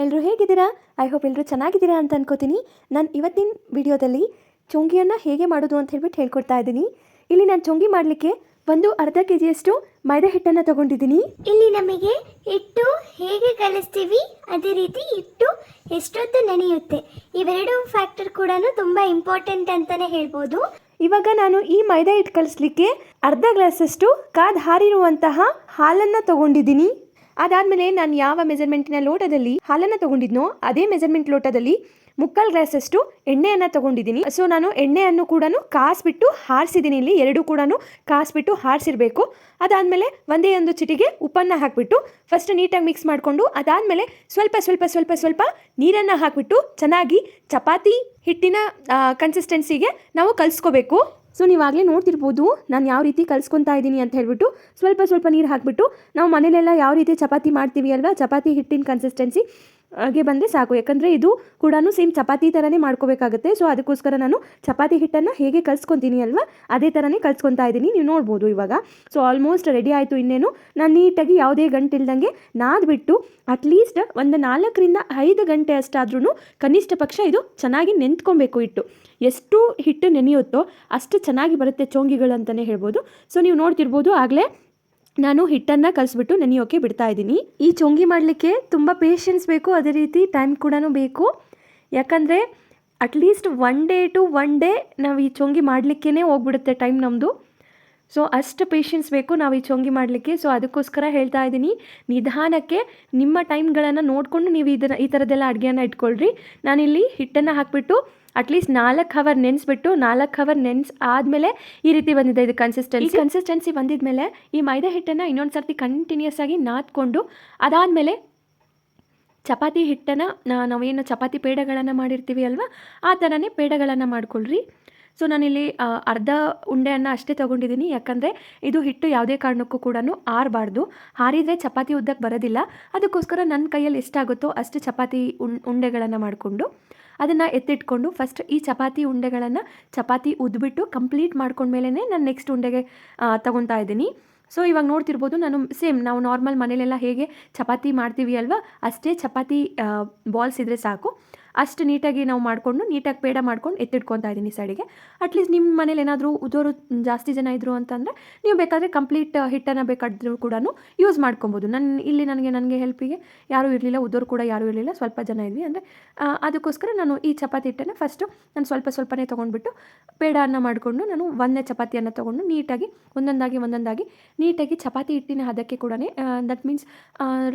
ಎಲ್ಲರೂ ಹೇಗಿದ್ದೀರಾ? I hope ಎಲ್ಲರೂ ಚೆನ್ನಾಗಿದ್ದೀರಾ ಅಂತ ಅನ್ಕೋತೀನಿ. ನಾನು ಇವತ್ತಿನ ವಿಡಿಯೋದಲ್ಲಿ ಚೊಂಗಿಯನ್ನು ಹೇಗೆ ಮಾಡೋದು ಅಂತ ಹೇಳ್ಬಿಟ್ಟು ಹೇಳ್ಕೊಡ್ತಾ ಇದ್ದೀನಿ. ಇಲ್ಲಿ ನಾನು ಚೊಂಗಿ ಮಾಡಲಿಕ್ಕೆ ಒಂದು ಅರ್ಧ ಕೆ ಜಿಯಷ್ಟು ಮೈದಾ ಹಿಟ್ಟನ್ನು ತಗೊಂಡಿದ್ದೀನಿ. ಇಲ್ಲಿ ನಮಗೆ ಹಿಟ್ಟು ಹೇಗೆ ಕಲಿಸ್ತೀವಿ ಅದೇ ರೀತಿ ಹಿಟ್ಟು ಎಷ್ಟೊತ್ತು ನೆನೆಯುತ್ತೆ ಇವೆರಡು ಫ್ಯಾಕ್ಟರ್ ಕೂಡ ತುಂಬ ಇಂಪಾರ್ಟೆಂಟ್ ಅಂತಲೇ ಹೇಳ್ಬೋದು. ಇವಾಗ ನಾನು ಈ ಮೈದಾ ಹಿಟ್ಟು ಕಲಿಸ್ಲಿಕ್ಕೆ ಅರ್ಧ ಗ್ಲಾಸಷ್ಟು ಕಾದ್ ಹಾರಿರುವಂತಹ ಹಾಲನ್ನು ತಗೊಂಡಿದ್ದೀನಿ. ಅದಾದಮೇಲೆ ನಾನು ಯಾವ ಮೆಜರ್ಮೆಂಟಿನ ಲೋಟದಲ್ಲಿ ಹಾಲನ್ನು ತಗೊಂಡಿದ್ನೋ, ಅದೇ ಮೆಜರ್ಮೆಂಟ್ ಲೋಟದಲ್ಲಿ ಮುಕ್ಕಾಲು ಗ್ಲಾಸಷ್ಟು ಎಣ್ಣೆಯನ್ನು ತಗೊಂಡಿದ್ದೀನಿ. ಸೊ ನಾನು ಎಣ್ಣೆಯನ್ನು ಕೂಡ ಕಾಸ್ಬಿಟ್ಟು ಹಾರಿಸಿದ್ದೀನಿ. ಇಲ್ಲಿ ಎರಡು ಕೂಡ ಕಾಸ್ಬಿಟ್ಟು ಹಾರಿಸಿರಬೇಕು. ಅದಾದಮೇಲೆ ಒಂದೇ ಒಂದು ಚಿಟಿಗೆ ಉಪ್ಪನ್ನು ಹಾಕಿಬಿಟ್ಟು ಫಸ್ಟ್ ನೀಟಾಗಿ ಮಿಕ್ಸ್ ಮಾಡಿಕೊಂಡು, ಅದಾದಮೇಲೆ ಸ್ವಲ್ಪ ಸ್ವಲ್ಪ ಸ್ವಲ್ಪ ಸ್ವಲ್ಪ ನೀರನ್ನು ಹಾಕಿಬಿಟ್ಟು ಚೆನ್ನಾಗಿ ಚಪಾತಿ ಹಿಟ್ಟಿನ ಕನ್ಸಿಸ್ಟೆನ್ಸಿಗೆ ನಾವು ಕಲಿಸ್ಕೋಬೇಕು. ಸೊ ನೀವಾಗಲೇ ನೋಡ್ತಿರ್ಬೋದು ನಾನು ಯಾವ ರೀತಿ ಕಲಿಸ್ಕೊತಾ ಇದ್ದೀನಿ ಅಂತ ಹೇಳ್ಬಿಟ್ಟು ಸ್ವಲ್ಪ ಸ್ವಲ್ಪ ನೀರು ಹಾಕಿಬಿಟ್ಟು ನಾವು ಮನೇಲೆಲ್ಲ ಯಾವ ರೀತಿ ಚಪಾತಿ ಮಾಡ್ತೀವಿ ಅಲ್ವಾ? ಚಪಾತಿ ಹಿಟ್ಟಿನ ಕನ್ಸಿಸ್ಟೆನ್ಸಿ ಗೆ ಬಂದರೆ ಸಾಕು. ಯಾಕಂದರೆ ಇದು ಕೂಡ ಸೇಮ್ ಚಪಾತಿ ಥರನೇ ಮಾಡ್ಕೋಬೇಕಾಗುತ್ತೆ. ಸೊ ಅದಕ್ಕೋಸ್ಕರ ನಾನು ಚಪಾತಿ ಹಿಟ್ಟನ್ನು ಹೇಗೆ ಕಲ್ಸ್ಕೊತೀನಿ ಅಲ್ವಾ, ಅದೇ ಥರನೇ ಕಲ್ಸ್ಕೊತಾ ಇದ್ದೀನಿ. ನೀವು ನೋಡ್ಬೋದು ಇವಾಗ. ಸೊ ಆಲ್ಮೋಸ್ಟ್ ರೆಡಿ ಆಯಿತು ಇನ್ನೇನು. ನಾನು ನೀಟಾಗಿ ಯಾವುದೇ ಗಂಟೆ ನಾದ್ಬಿಟ್ಟು ಅಟ್ಲೀಸ್ಟ್ ಒಂದು ನಾಲ್ಕರಿಂದ ಐದು ಗಂಟೆ ಅಷ್ಟಾದ್ರೂ ಕನಿಷ್ಠ ಪಕ್ಷ ಇದು ಚೆನ್ನಾಗಿ ನೆಂತ್ಕೊಬೇಕು ಹಿಟ್ಟು. ಎಷ್ಟು ಹಿಟ್ಟು ನೆನೆಯುತ್ತೋ ಅಷ್ಟು ಚೆನ್ನಾಗಿ ಬರುತ್ತೆ ಚೋಂಗಿಗಳು ಅಂತಲೇ ಹೇಳ್ಬೋದು. ಸೊ ನೀವು ನೋಡ್ತಿರ್ಬೋದು. ಆಗಲೇ ನಾನು ಹಿಟ್ಟನ್ನು ಕಲಿಸ್ಬಿಟ್ಟು ನೆನೆಯೋಕೆ ಬಿಡ್ತಾ ಇದ್ದೀನಿ. ಈ ಚೊಂಗಿ ಮಾಡಲಿಕ್ಕೆ ತುಂಬ ಪೇಷನ್ಸ್ ಬೇಕು, ಅದೇ ರೀತಿ ಟೈಮ್ ಕೂಡ ಬೇಕು. ಯಾಕಂದರೆ at least one day to one day ನಾವು ಈ ಚೊಂಗಿ ಮಾಡಲಿಕ್ಕೇ ಹೋಗ್ಬಿಡುತ್ತೆ ಟೈಮ್ ನಮ್ಮದು ಸೊ ಅಷ್ಟು ಪೇಷನ್ಸ್ ಬೇಕು ನಾವು ಈ ಚೊಂಗಿ ಮಾಡಲಿಕ್ಕೆ. ಸೊ ಅದಕ್ಕೋಸ್ಕರ ಹೇಳ್ತಾ ಇದ್ದೀನಿ, ನಿಧಾನಕ್ಕೆ ನಿಮ್ಮ ಟೈಮ್ಗಳನ್ನು ನೋಡಿಕೊಂಡು ನೀವು ಇದನ್ನು, ಈ ಥರದ್ದೆಲ್ಲ ಅಡುಗೆಯನ್ನು ಇಟ್ಕೊಳ್ರಿ. ನಾನಿಲ್ಲಿ ಹಿಟ್ಟನ್ನು ಹಾಕಿಬಿಟ್ಟು ಅಟ್ಲೀಸ್ಟ್ ನಾಲ್ಕು ಹವರ್ ನೆನೆಸ್ಬಿಟ್ಟು ನಾಲ್ಕು ಹವರ್ ನೆನ್ಸ್ ಆದಮೇಲೆ ಈ ರೀತಿ ಬಂದಿದೆ ಇದು ಕನ್ಸಿಸ್ಟೆನ್ಸಿ ಕನ್ಸಿಸ್ಟೆನ್ಸಿ ಬಂದಿದ್ಮೇಲೆ ಈ ಮೈದಾ ಹಿಟ್ಟನ್ನು ಇನ್ನೊಂದು ಸರ್ತಿ ಕಂಟಿನ್ಯೂಸ್ ಆಗಿ ನಾದ್ಕೊಂಡು ಅದಾದಮೇಲೆ ಚಪಾತಿ ಹಿಟ್ಟನ್ನು ನಾವೇನು ಚಪಾತಿ ಪೇಡಗಳನ್ನು ಮಾಡಿರ್ತೀವಿ ಅಲ್ವಾ? ಆ ಥರನೇ ಪೇಡಗಳನ್ನು ಮಾಡ್ಕೊಳ್ರಿ. ಸೊ ನಾನಿಲ್ಲಿ ಅರ್ಧ ಉಂಡೆಯನ್ನು ಅಷ್ಟೇ ತೊಗೊಂಡಿದ್ದೀನಿ ಯಾಕಂದರೆ ಇದು ಹಿಟ್ಟು ಯಾವುದೇ ಕಾರಣಕ್ಕೂ ಕೂಡ ಆರಬಾರ್ದು. ಹಾರಿದರೆ ಚಪಾತಿ ಉದ್ದಕ್ಕೆ ಬರೋದಿಲ್ಲ. ಅದಕ್ಕೋಸ್ಕರ ನನ್ನ ಕೈಯಲ್ಲಿ ಎಷ್ಟಾಗುತ್ತೋ ಅಷ್ಟು ಚಪಾತಿ ಉಂಡೆಗಳನ್ನು ಮಾಡಿಕೊಂಡು ಅದನ್ನು ಎತ್ತಿಟ್ಕೊಂಡು ಫಸ್ಟ್ ಈ ಚಪಾತಿ ಉಂಡೆಗಳನ್ನು ಚಪಾತಿ ಉದ್ಬಿಟ್ಟು ಕಂಪ್ಲೀಟ್ ಮಾಡ್ಕೊಂಡ್ಮೇಲೆ ನಾನು ನೆಕ್ಸ್ಟ್ ಉಂಡೆಗೆ ತಗೊತಾ ಇದ್ದೀನಿ. ಸೊ ಇವಾಗ ನೋಡ್ತಿರ್ಬೋದು ನಾನು ಸೇಮ್ ನಾವು ನಾರ್ಮಲ್ ಮನೇಲೆಲ್ಲ ಹೇಗೆ ಚಪಾತಿ ಮಾಡ್ತೀವಿ ಅಲ್ವಾ, ಅಷ್ಟೇ ಚಪಾತಿ ಬಾಲ್ಸ್ ಇದ್ದರೆ ಸಾಕು. ಅಷ್ಟು ನೀಟಾಗಿ ನಾವು ಮಾಡಿಕೊಂಡು, ನೀಟಾಗಿ ಪೇಡ ಮಾಡ್ಕೊಂಡು ಎತ್ತಿಟ್ಕೊತಾ ಇದ್ದೀನಿ ಸೈಡಿಗೆ ಅಟ್ಲೀಸ್ಟ್ ನಿಮ್ಮ ಮನೇಲಿ ಏನಾದರೂ ಉದೋರು ಜಾಸ್ತಿ ಜನ ಇದ್ದರು ಅಂತಂದರೆ, ನೀವು ಬೇಕಾದರೆ ಕಂಪ್ಲೀಟ್ ಹಿಟ್ಟನ್ನು ಬೇಕಾದರೂ ಕೂಡ ಯೂಸ್ ಮಾಡ್ಕೊಬೋದು. ನನ್ನ ಇಲ್ಲಿ ನನಗೆ ನನಗೆ ಹೆಲ್ಪಿಗೆ ಯಾರೂ ಇರಲಿಲ್ಲ, ಉದೋರು ಕೂಡ ಯಾರೂ ಇರಲಿಲ್ಲ, ಸ್ವಲ್ಪ ಜನ ಇದ್ವಿ ಅಂದರೆ ಅದಕ್ಕೋಸ್ಕರ ನಾನು ಈ ಚಪಾತಿ ಹಿಟ್ಟನ್ನು ಫಸ್ಟು ನಾನು ಸ್ವಲ್ಪ ಸ್ವಲ್ಪನೇ ತೊಗೊಂಡ್ಬಿಟ್ಟು ಪೇಡಾನ ಮಾಡಿಕೊಂಡು ನಾನು ಒಂದನೇ ಚಪಾತಿಯನ್ನು ತೊಗೊಂಡು ನೀಟಾಗಿ ಒಂದೊಂದಾಗಿ ಒಂದೊಂದಾಗಿ ನೀಟಾಗಿ ಚಪಾತಿ ಹಿಟ್ಟಿನ ಹದಕ್ಕೆ ಕೂಡ ದಟ್ ಮೀನ್ಸ್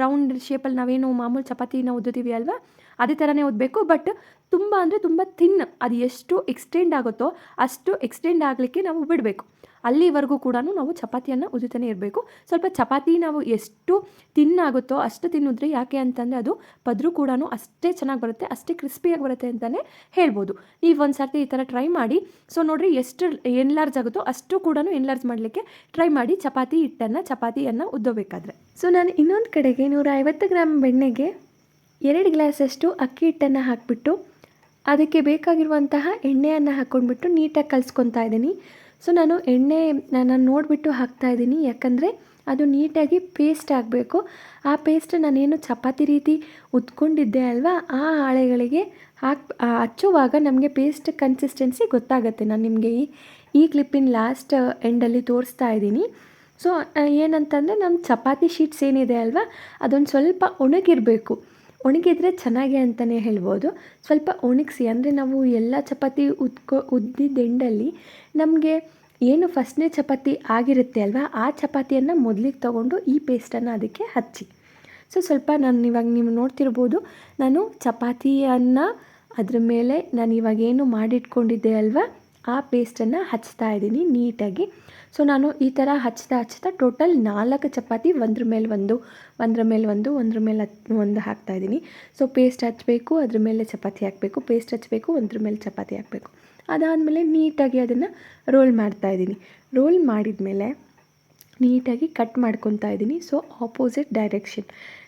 ರೌಂಡ್ ಶೇಪಲ್ಲಿ ನಾವೇನು ಮಾಮೂಲು ಚಪಾತಿನ ಉದ್ದುತ್ತೀವಿ ಅಲ್ವಾ? ಅದೇ ಥರನೇ ಓದಬೇಕು, ಬಟ್ ತುಂಬ ಅಂದರೆ ತುಂಬ ಥಿನ್ ಅದು ಎಷ್ಟು ಎಕ್ಸ್ಟೆಂಡ್ ಆಗುತ್ತೋ ಅಷ್ಟು ಎಕ್ಸ್ಟೆಂಡ್ ಆಗಲಿಕ್ಕೆ ನಾವು ಬಿಡಬೇಕು. ಅಲ್ಲಿವರೆಗೂ ಕೂಡ ನಾವು ಚಪಾತಿಯನ್ನು ಉದುತ್ತಾನೆ ಇರಬೇಕು. ಸ್ವಲ್ಪ ಚಪಾತಿ ನಾವು ಎಷ್ಟು ತಿನ್ನಾಗುತ್ತೋ ಅಷ್ಟು ತಿನ್ನಿದ್ರೆ ಯಾಕೆ ಅಂತಂದರೆ ಅದು ಪದ್ರು ಕೂಡ ಅಷ್ಟೇ ಚೆನ್ನಾಗಿ ಬರುತ್ತೆ, ಅಷ್ಟೇ ಕ್ರಿಸ್ಪಿಯಾಗಿ ಬರುತ್ತೆ ಅಂತಲೇ ಹೇಳ್ಬೋದು. ನೀವು ಒಂದು ಸರ್ತಿ ಈ ಥರ ಟ್ರೈ ಮಾಡಿ ಸೊ ನೋಡಿರಿ ಎಷ್ಟು ಎನ್ಲಾರ್ಜ್ ಆಗುತ್ತೋ ಅಷ್ಟು ಕೂಡ ಎನ್ಲಾರ್ಜ್ ಮಾಡಲಿಕ್ಕೆ ಟ್ರೈ ಮಾಡಿ ಚಪಾತಿ ಹಿಟ್ಟನ್ನು, ಚಪಾತಿಯನ್ನು ಉದ್ದೋಬೇಕಾದ್ರೆ. ಸೊ ನಾನು ಇನ್ನೊಂದು ಕಡೆಗೆ ನೂರ ಐವತ್ತು ಗ್ರಾಮ್ ಬೆಣ್ಣೆಗೆ ಎರಡು ಗ್ಲಾಸಷ್ಟು ಅಕ್ಕಿ ಹಿಟ್ಟನ್ನು ಹಾಕಿಬಿಟ್ಟು ಅದಕ್ಕೆ ಬೇಕಾಗಿರುವಂತಹ ಎಣ್ಣೆಯನ್ನು ಹಾಕ್ಕೊಂಡ್ಬಿಟ್ಟು ನೀಟಾಗಿ ಕಲಿಸ್ಕೊತಾ ಇದ್ದೀನಿ. ಸೊ, ನಾನು ಎಣ್ಣೆ ನಾನು ನೋಡಿಬಿಟ್ಟು ಹಾಕ್ತಾ ಇದ್ದೀನಿ. ಯಾಕಂದರೆ ಅದು ನೀಟಾಗಿ ಪೇಸ್ಟ್ ಆಗಬೇಕು. ಆ ಪೇಸ್ಟ್ ನಾನೇನು ಚಪಾತಿ ರೀತಿ ಉತ್ಕೊಂಡಿದ್ದೆ ಅಲ್ವಾ? ಆ ಹಾಳೆಗಳಿಗೆ ಹಾಕಿ ಹಚ್ಚುವಾಗ ನಮಗೆ ಪೇಸ್ಟ್ ಕನ್ಸಿಸ್ಟೆನ್ಸಿ ಗೊತ್ತಾಗುತ್ತೆ. ನಾನು ನಿಮಗೆ ಈ ಈ ಕ್ಲಿಪ್ಪಿನ ಲಾಸ್ಟ್ ಎಂಡಲ್ಲಿ ತೋರಿಸ್ತಾ ಇದ್ದೀನಿ. ಸೊ, ಏನಂತಂದರೆ ನಮ್ಮ ಚಪಾತಿ ಶೀಟ್ಸ್ ಏನಿದೆ ಅಲ್ವಾ? ಅದೊಂದು ಸ್ವಲ್ಪ ಒಣಗಿರಬೇಕು. ಒಣಗಿದ್ರೆ ಚೆನ್ನಾಗಿ ಅಂತಲೇ ಹೇಳ್ಬೋದು. ಸ್ವಲ್ಪ ಒಣಗಿಸಿ, ಅಂದರೆ ನಾವು ಎಲ್ಲ ಚಪಾತಿ ಉದ್ಕೊ ಉದ್ದಿದ್ದ ಎಂಡಲ್ಲಿ ನಮಗೆ ಏನು ಫಸ್ಟ್ನೇ ಚಪಾತಿ ಆಗಿರುತ್ತೆ ಅಲ್ವಾ, ಆ ಚಪಾತಿಯನ್ನು ಮೊದಲಿಗೆ ತೊಗೊಂಡು ಈ ಪೇಸ್ಟನ್ನು ಅದಕ್ಕೆ ಹಚ್ಚಿ. ಸೊ ಸ್ವಲ್ಪ ನಾನು ಇವಾಗ ನೀವು ನೋಡ್ತಿರ್ಬೋದು, ನಾನು ಚಪಾತಿಯನ್ನು ಅದ್ರ ಮೇಲೆ ನಾನು ಇವಾಗ ಏನು ಮಾಡಿಟ್ಕೊಂಡಿದ್ದೆ ಅಲ್ವಾ ಆ ಪೇಸ್ಟನ್ನು ಹಚ್ತಾ ಇದ್ದೀನಿ ನೀಟಾಗಿ. ಸೊ, ನಾನು ಈ ಥರ ಹಚ್ತಾ ಹಚ್ತಾ ಟೋಟಲ್ ನಾಲ್ಕು ಚಪಾತಿ, ಒಂದ್ರ ಮೇಲೆ ಒಂದು, ಒಂದ್ರ ಮೇಲೆ ಒಂದು, ಒಂದ್ರ ಮೇಲೆ ಒಂದು ಹಾಕ್ತಾ ಇದ್ದೀನಿ. ಸೊ, ಪೇಸ್ಟ್ ಹಚ್ಚಬೇಕು ಅದ್ರ ಮೇಲೆ ಚಪಾತಿ ಹಾಕಬೇಕು, ಪೇಸ್ಟ್ ಹಚ್ಚಬೇಕು ಒಂದ್ರ ಮೇಲೆ ಚಪಾತಿ ಹಾಕಬೇಕು. ಅದಾದಮೇಲೆ ನೀಟಾಗಿ ಅದನ್ನು ರೋಲ್ ಮಾಡ್ತಾ ಇದ್ದೀನಿ. ರೋಲ್ ಮಾಡಿದ ಮೇಲೆ ನೀಟಾಗಿ ಕಟ್ ಮಾಡ್ಕೊತಾ ಇದ್ದೀನಿ. So, opposite direction.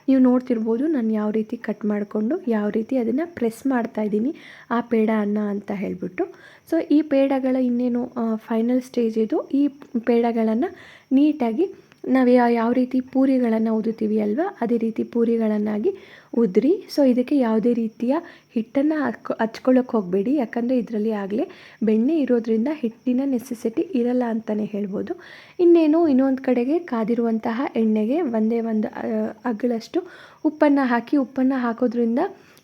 ನೀವು ನೋಡ್ತಿರ್ಬೋದು ನಾನು ಯಾವ ರೀತಿ ಕಟ್ ಮಾಡಿಕೊಂಡು ಯಾವ ರೀತಿ ಅದನ್ನು ಪ್ರೆಸ್ ಮಾಡ್ತಾ ಇದ್ದೀನಿ ಆ ಪೇಡ ಅನ್ನ ಅಂತ ಹೇಳಿಬಿಟ್ಟು. ಸೊ ಈ ಪೇಡಗಳ ಇನ್ನೇನು ಫೈನಲ್ ಸ್ಟೇಜ್ ಇದು. ಈ ಪೇಡಗಳನ್ನು ನೀಟಾಗಿ ನಾವು ಯಾವ ಯಾವ ರೀತಿ ಪೂರಿಗಳನ್ನು ಊದುತ್ತೀವಿ ಅಲ್ವಾ, ಅದೇ ರೀತಿ ಪೂರಿಗಳನ್ನಾಗಿ ಉದ್ರಿ. ಸೊ ಇದಕ್ಕೆ ಯಾವುದೇ ರೀತಿಯ ಹಿಟ್ಟನ್ನು ಹಾಕೊ ಹಚ್ಕೊಳ್ಳೋಕೆ ಹೋಗಬೇಡಿ. ಯಾಕಂದರೆ ಇದರಲ್ಲಿ ಆಗಲೇ ಬೆಣ್ಣೆ ಇರೋದ್ರಿಂದ ಹಿಟ್ಟಿನ ನೆಸೆಸಿಟಿ ಇರಲ್ಲ ಅಂತಲೇ ಹೇಳ್ಬೋದು. ಇನ್ನೇನು, ಇನ್ನೊಂದು ಕಡೆಗೆ ಕಾದಿರುವಂತಹ ಎಣ್ಣೆಗೆ ಒಂದೇ ಒಂದು ಅಗಳಷ್ಟು ಉಪ್ಪನ್ನು ಹಾಕಿ, ಉಪ್ಪನ್ನು ಹಾಕೋದ್ರಿಂದ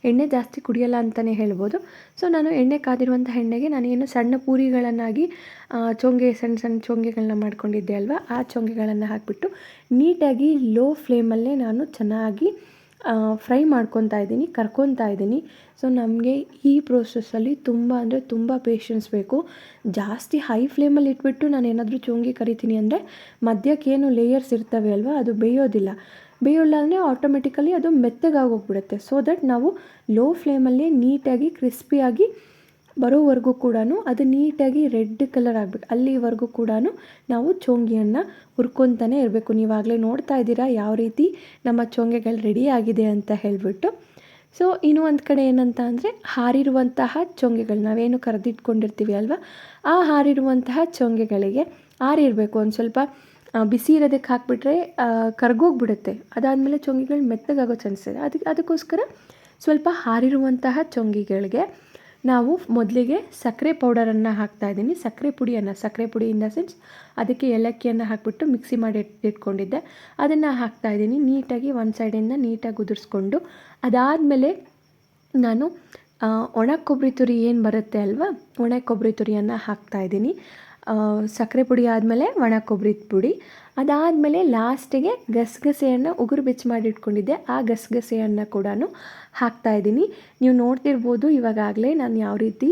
ಎಣ್ಣೆ ಜಾಸ್ತಿ ಕುಡಿಯಲ್ಲ ಅಂತಲೇ ಹೇಳ್ಬೋದು. ಸೊ ನಾನು ಎಣ್ಣೆ ಕಾದಿರುವಂಥ ಎಣ್ಣೆಗೆ ನಾನೇನು ಸಣ್ಣ ಪೂರಿಗಳನ್ನಾಗಿ ಚೊಂಗೆ, ಸಣ್ಣ ಸಣ್ಣ ಚೊಂಗೆಗಳನ್ನ ಮಾಡ್ಕೊಂಡಿದ್ದೆ ಅಲ್ವಾ? ಆ ಚೊಂಗೆಗಳನ್ನು ಹಾಕಿಬಿಟ್ಟು ನೀಟಾಗಿ ಲೋ ಫ್ಲೇಮಲ್ಲೇ ನಾನು ಚೆನ್ನಾಗಿ ಫ್ರೈ ಮಾಡ್ಕೊತಾ ಇದ್ದೀನಿ, ಕರ್ಕೊತಾ ಇದ್ದೀನಿ. ಸೊ ನಮಗೆ ಈ ಪ್ರೋಸೆಸ್ಸಲ್ಲಿ ತುಂಬ ಅಂದರೆ ತುಂಬ ಪೇಷನ್ಸ್ ಬೇಕು. ಜಾಸ್ತಿ ಹೈ ಫ್ಲೇಮಲ್ಲಿ ಇಟ್ಬಿಟ್ಟು ನಾನು ಏನಾದರೂ ಚೊಂಗೆ ಕರಿತೀನಿ ಅಂದರೆ ಮಧ್ಯಕ್ಕೇನು ಲೇಯರ್ಸ್ ಇರ್ತವೆ ಅಲ್ವಾ, ಅದು ಬೇಯೋದಿಲ್ಲ. ಬೇಯೋಲ್ಲ ಅಂದರೆ ಆಟೋಮೆಟಿಕಲಿ ಅದು ಮೆತ್ತಗಾಗೋಗ್ಬಿಡುತ್ತೆ. ಸೊ ದಟ್ ನಾವು ಲೋ ಫ್ಲೇಮಲ್ಲೇ ನೀಟಾಗಿ ಕ್ರಿಸ್ಪಿಯಾಗಿ ಬರೋವರೆಗೂ ಕೂಡ ಅದು ನೀಟಾಗಿ ರೆಡ್ ಕಲರ್ ಆಗಬೇಕು ಅಲ್ಲಿವರೆಗೂ ಕೂಡ ನಾವು ಚೋಂಗಿಯನ್ನು ಹುರ್ಕೊತಾನೆ ಇರಬೇಕು. ನೀವಾಗಲೇ ನೋಡ್ತಾ ಇದ್ದೀರಾ ಯಾವ ರೀತಿ ನಮ್ಮ ಚೋಂಗೆಗಳು ರೆಡಿ ಆಗಿದೆ ಅಂತ ಹೇಳಿಬಿಟ್ಟು. ಸೊ ಇನ್ನು ಒಂದು ಕಡೆ ಏನಂತ ಅಂದರೆ ಹಾರಿರುವಂತಹ ಚೊಂಗೆಗಳು. ನಾವೇನು ಕರೆದಿಟ್ಕೊಂಡಿರ್ತೀವಿ ಅಲ್ವಾ? ಆ ಹಾರಿರುವಂತಹ ಚೊಂಗೆಗಳಿಗೆ ಆರಿರಬೇಕು. ಒಂದು ಸ್ವಲ್ಪ ಬಿಸಿ ಇರೋದಕ್ಕೆ ಹಾಕಿಬಿಟ್ರೆ ಕರ್ಗೋಗ್ಬಿಡುತ್ತೆ. ಅದಾದಮೇಲೆ ಚೊಂಗಿಗಳು ಮೆತ್ತಗಾಗೋ ಚಾನ್ಸ್ ಇದೆ. ಅದಕ್ಕೆ, ಅದಕ್ಕೋಸ್ಕರ ಸ್ವಲ್ಪ ಹಾರಿರುವಂತಹ ಚೊಂಗಿಗಳಿಗೆ ನಾವು ಮೊದಲಿಗೆ ಸಕ್ಕರೆ ಪೌಡರನ್ನು ಹಾಕ್ತಾ ಇದ್ದೀನಿ. ಸಕ್ಕರೆ ಪುಡಿಯನ್ನು, ಸಕ್ಕರೆ ಪುಡಿ ಇನ್ ಸೆನ್ಸ್ ಅದಕ್ಕೆ ಏಲಕ್ಕಿಯನ್ನು ಹಾಕಿಬಿಟ್ಟು ಮಿಕ್ಸಿ ಮಾಡಿ ಇಟ್- ಇಟ್ಕೊಂಡಿದ್ದೆ. ಅದನ್ನು ಹಾಕ್ತಾ ಇದ್ದೀನಿ. ನೀಟಾಗಿ ಒಂದು ಸೈಡಿಂದ ನೀಟಾಗಿ ಉದುರಿಸ್ಕೊಂಡು, ಅದಾದಮೇಲೆ ನಾನು ಒಣ ಕೊಬ್ಬರಿ ತುರಿ ಏನು ಬರುತ್ತೆ ಅಲ್ವಾ? ಒಣ ಕೊಬ್ಬರಿ ತುರಿಯನ್ನು ಹಾಕ್ತಾ ಇದ್ದೀನಿ. ಸಕ್ಕರೆ ಪುಡಿ ಆದಮೇಲೆ ಒಣ ಕೊಬ್ಬರಿ ಪುಡಿ. ಅದಾದಮೇಲೆ ಲಾಸ್ಟಿಗೆ ಗಸಗಸೆಯನ್ನು ಉಗುರು ಬೆಚ್ಚ ಮಾಡಿ ಇಟ್ಕೊಂಡಿದ್ದೆ. ಆ ಗಸಗಸೆಯನ್ನು ಕೂಡ ಹಾಕ್ತಾ ಇದ್ದೀನಿ. ನೀವು ನೋಡ್ತಿರ್ಬೋದು ಇವಾಗಾಗಲೇ ನಾನು ಯಾವ ರೀತಿ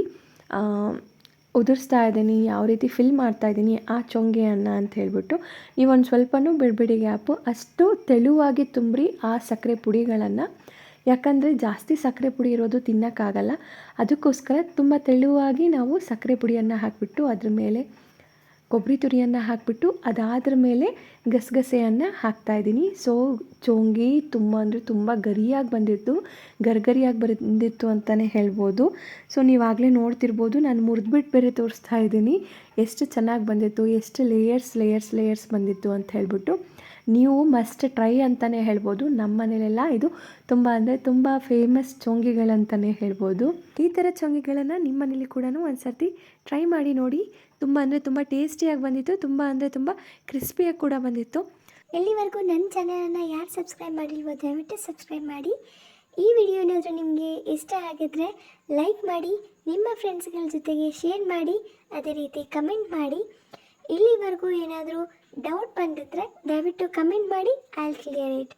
ಉದುರಿಸ್ತಾ ಇದ್ದೀನಿ, ಯಾವ ರೀತಿ ಫಿಲ್ ಮಾಡ್ತಾ ಇದ್ದೀನಿ, ಆ ಚೊಂಗೆ ಅನ್ನ ಅಂತ ಹೇಳ್ಬಿಟ್ಟು. ನೀವೊಂದು ಸ್ವಲ್ಪನೂ ಬಿಡ್ಬಿಡಿ ಗ್ಯಾಪು. ಅಷ್ಟು ತೆಳುವಾಗಿ ತುಂಬ್ರಿ ಆ ಸಕ್ಕರೆ ಪುಡಿಗಳನ್ನು. ಯಾಕಂದರೆ ಜಾಸ್ತಿ ಸಕ್ಕರೆ ಪುಡಿ ಇರೋದು ತಿನ್ನೋಕ್ಕಾಗಲ್ಲ. ಅದಕ್ಕೋಸ್ಕರ ತುಂಬ ತೆಳುವಾಗಿ ನಾವು ಸಕ್ಕರೆ ಪುಡಿಯನ್ನು ಹಾಕಿಬಿಟ್ಟು ಅದ್ರ ಮೇಲೆ ಕೊಬ್ಬರಿ ತುರಿಯನ್ನು ಹಾಕಿಬಿಟ್ಟು ಅದಾದ್ರ ಮೇಲೆ ಗಸಗಸೆಯನ್ನು ಹಾಕ್ತಾ ಇದ್ದೀನಿ. ಸೊ ಚೋಂಗಿ ತುಂಬ ಅಂದರೆ ತುಂಬ ಗರಿಯಾಗಿ ಬಂದಿತ್ತು, ಗರ್ಗರಿಯಾಗಿ ಬಂದಿತ್ತು ಅಂತಲೇ ಹೇಳ್ಬೋದು. ಸೊ ನೀವಾಗಲೇ ನೋಡ್ತಿರ್ಬೋದು, ನಾನು ಮುರಿದ್ಬಿಟ್ಟು ಬೇರೆ ತೋರಿಸ್ತಾ ಇದ್ದೀನಿ. ಎಷ್ಟು ಚೆನ್ನಾಗಿ ಬಂದಿತ್ತು, ಎಷ್ಟು ಲೇಯರ್ಸ್ ಲೇಯರ್ಸ್ ಲೇಯರ್ಸ್ ಬಂದಿತ್ತು ಅಂತ ಹೇಳ್ಬಿಟ್ಟು. ನೀವು ಮಸ್ಟ್ ಟ್ರೈ ಅಂತಲೇ ಹೇಳ್ಬೋದು. ನಮ್ಮ ಮನೇಲೆಲ್ಲ ಇದು ತುಂಬ ಅಂದರೆ ತುಂಬ ಫೇಮಸ್ ಚೊಂಗಿಗಳಂತಲೇ ಹೇಳ್ಬೋದು. ಈ ಥರ ಚೊಂಗಿಗಳನ್ನು ನಿಮ್ಮ ಮನೇಲಿ ಕೂಡ ಒಂದು ಸರ್ತಿ ಟ್ರೈ ಮಾಡಿ ನೋಡಿ. ತುಂಬ ಅಂದರೆ ತುಂಬ ಟೇಸ್ಟಿಯಾಗಿ ಬಂದಿತ್ತು. ತುಂಬ ಅಂದರೆ ತುಂಬ ಕ್ರಿಸ್ಪಿಯಾಗಿ ಕೂಡ ಬಂದಿತ್ತು. ಎಲ್ಲಿವರೆಗೂ ನನ್ನ ಚಾನಲನ್ನು ಯಾರು ಸಬ್ಸ್ಕ್ರೈಬ್ ಮಾಡಿಲ್ವೋ ದಯವಿಟ್ಟು ಸಬ್ಸ್ಕ್ರೈಬ್ ಮಾಡಿ. ಈ ವಿಡಿಯೋ ಏನಾದರೂ ನಿಮಗೆ ಇಷ್ಟ ಆಗಿದ್ರೆ ಲೈಕ್ ಮಾಡಿ, ನಿಮ್ಮ ಫ್ರೆಂಡ್ಸ್ಗಳ ಜೊತೆಗೆ ಶೇರ್ ಮಾಡಿ, ಅದೇ ರೀತಿ ಕಮೆಂಟ್ ಮಾಡಿ. ಇಲ್ಲಿವರೆಗೂ ಏನಾದರೂ ಡೌಟ್ ಬಂದಿದ್ರೆ ದಯವಿಟ್ಟು ಕಮೆಂಟ್ ಮಾಡಿ ಐ ಕ್ಲಿಯರ್ ಇಟ್